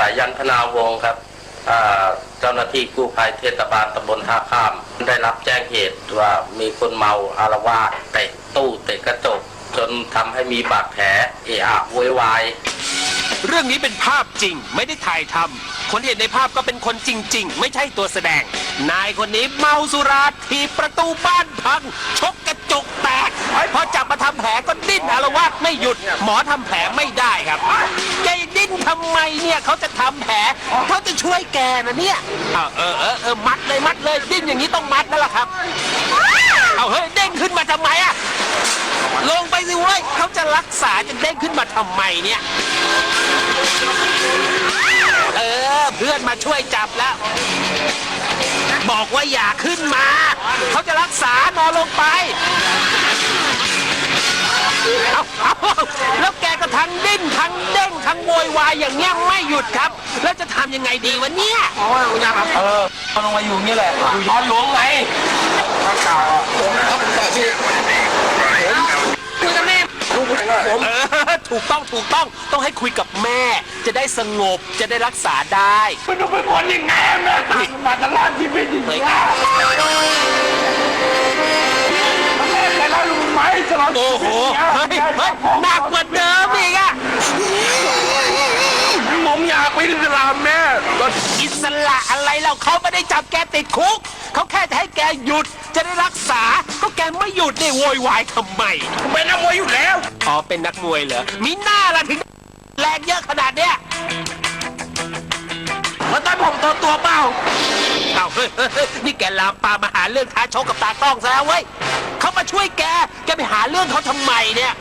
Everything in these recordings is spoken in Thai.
สายยันพนาวงครับเจ้าหน้าที่กู้ภัยเทศบาลตำบลท่าข้าม ได้รับแจ้งเหตุว่ามีคนเมาอารวาสเตะตู้เตะกระจก จนทำให้มีบาดแผลเอะอะโวยวายเรื่องนี้เป็นภาพจริงไม่ได้ถ่ายทำคนเห็นในภาพก็เป็นคนจริง ๆ ไม่ใช่ตัวแสดง นายคนนี้เมาสุราถีบประตูบ้านพัง ชกกระจกแตกพอจับ วาไม่หยุด หมอทำแผลไม่ได้ครับแกดิ้นทำไมเนี่ยเขาจะทำแผลเขาจะช่วยแกนะเนี่ยเอาเออเออเออมัดเลยมัดเลยดิ้นอย่างนี้ต้องมัดนั่นแหละครับเอาเฮ้ยเด้งขึ้นมาทำไมอะลงไปสิเว้ยเขาจะรักษาจะเด้งขึ้นมาทำไมเนี่ย เออเพื่อนมาช่วยจับแล้ว บอกว่าอย่าขึ้นมา เขาจะรักษานอนลงไป ทั้งดิ้นทั้งเด้งทั้งโวยวายอย่างเงี้ยไม่หยุดครับ แล้วจะทำยังไงดีวะเนี่ยเออลงมาอยู่นี่แหละอยู่ย้อนหลวงไงข้าเก่าผมครับผมต่อพี่ผมคุยกับแม่ลูกผมเออถูกต้องถูกต้องต้องให้คุยกับแม่ จะได้สงบจะได้รักษาได้ไม่ต้องเป็นคนยังไงแม่ตายมาตลอดชีวิตจริงๆแม่เคยเล่าลูกไหมตลอดโอ้โหเฮ้ยเฮ้ยหนักกว่าเดิม อีกอะผมอยากไปอิสลามแม่ก็อิสระอะไรเราเขาไม่ได้จับแกติดคุก เขาแค่จะให้แกหยุดจะได้รักษา ก็แกไม่หยุดเนี่ยโวยวายทำไมเป็นนักมวยอยู่แล้วอ๋อเป็นนักมวยเหรอมีหน้าละถึงแรงเยอะขนาดเนี้ยมาตั้งผมตัวตัวเปล่าเอาเฮ้ยเฮ้ยเฮ้ยนี่แกลามปามมาหาเรื่องท้าชกกับตากล้องซะแล้วเว้ยเขามาช่วยแกแกไปหาเรื่องเขาทำไมเนี่ย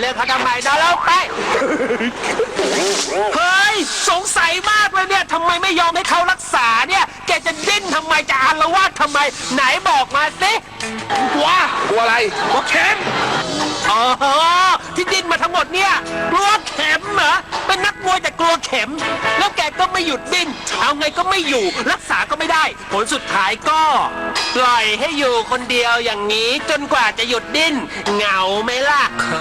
เรื่องเขาทำไมนอนแล้วไป เฮ้ย สงสัยมากเลยเนี่ยทำไมไม่ยอมให้เขารักษาเนี่ย แกจะดิ้นทำไม จะอารวาสทำไม ไหนบอกมาสิกลัวกลัวอะไรกลัวเข็มอ๋อที่ดิ้นมาทั้งหมดเนี่ย กลัวเข็มเหรอ เป็นนักมวยแต่กลัวเข็มแล้วแกก็ ไม่หยุดดิ้นเอาไงก็ไม่อยู่ รักษาก็ไม่ได้ ผลสุดท้ายก็ปล่อยให้อยู่คนเดียวอย่างนี้จนกว่าจะหยุดดิ้นเหงาไหมล่ะค่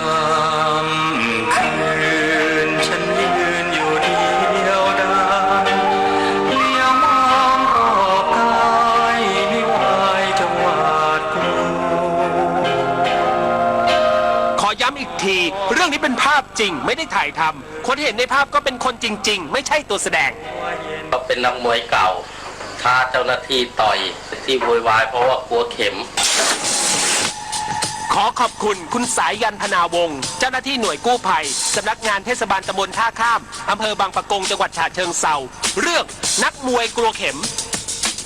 ำคืนฉันยืนอยู่เดียวดายเลี้ยวมองรอบกายไม่ไหวจะหวาดกลัวขอย้ำอีกที เรื่องนี้เป็นภาพจริงไม่ได้ถ่ายทำ คนเห็นในภาพก็เป็นคนจริง ๆ ไม่ใช่ตัวแสดงก็เป็นนักมวยเก่าท้าเจ้าหน้าที่ต่อยที่โวยวายเพราะว่ากลัวเข็ม ขอขอบคุณคุณสายยันพนาวงศ์เจ้าหน้าที่หน่วยกู้ภัยสำนักงานเทศบาลตำบลท่าข้ามอำเภอบางปะกงจังหวัดฉะเชิงเซาเรื่องนักมวยกลัวเข็ม